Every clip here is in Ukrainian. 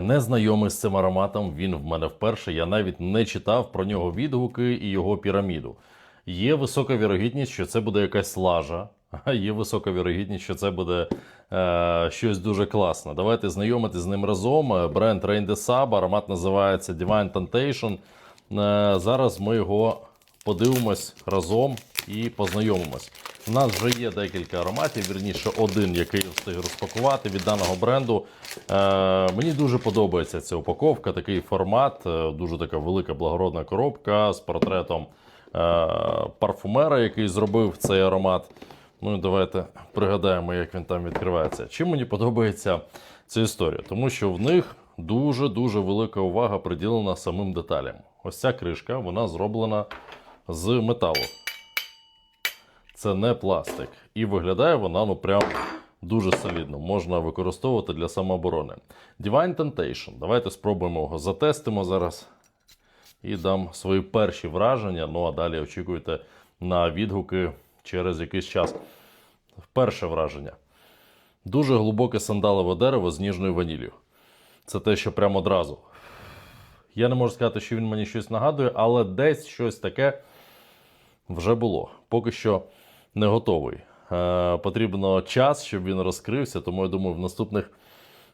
Не знайомий з цим ароматом, він в мене вперше. Я навіть не читав про нього відгуки і його піраміду. Є висока вірогідність, що це буде якась лажа, а є висока вірогідність, що це буде е, щось дуже класне. Давайте знайомитись з ним разом. Е, Бренд Rain de Sab, аромат називається Divine Temptation. Е, зараз ми його подивимось разом і познайомимось. У нас вже є декілька ароматів, вірніше, один, який я встиг розпакувати від даного бренду. Е, мені дуже подобається ця упаковка, такий формат, е, дуже така велика благородна коробка з портретом е, парфумера, який зробив цей аромат. Ну і давайте пригадаємо, як він там відкривається. Чим мені подобається ця історія? Тому що в них дуже-дуже велика увага приділена самим деталям. Ось ця кришка, вона зроблена з металу. Це не пластик. І виглядає вона ну прям дуже солідно. Можна використовувати для самооборони. Divine Temptation. Давайте спробуємо його затестимо зараз. І дам свої перші враження. Ну а далі очікуйте на відгуки через якийсь час. Перше враження. Дуже глибоке сандалове дерево з ніжною ваніллю. Це те, що прямо одразу. Я не можу сказати, що він мені щось нагадує, але десь щось таке вже було. Поки що не готовий. Е, потрібно час, щоб він розкрився, тому я думаю, в наступних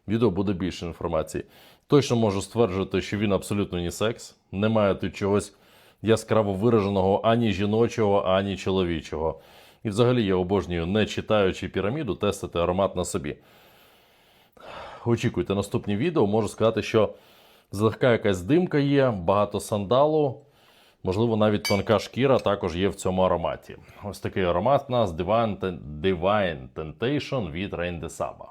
відео буде більше інформації. Точно можу стверджувати, що він абсолютно не секс. Немає тут чогось яскраво вираженого ані жіночого, ані чоловічого. І взагалі я обожнюю, не читаючи піраміду, тестити аромат на собі. Очікуйте наступні відео. Можу сказати, що злегка якась димка є, багато сандалу. Можливо, навіть тонка шкіра також є в цьому ароматі. Ось такий аромат у нас Divine, Divine Temptation від Rain de.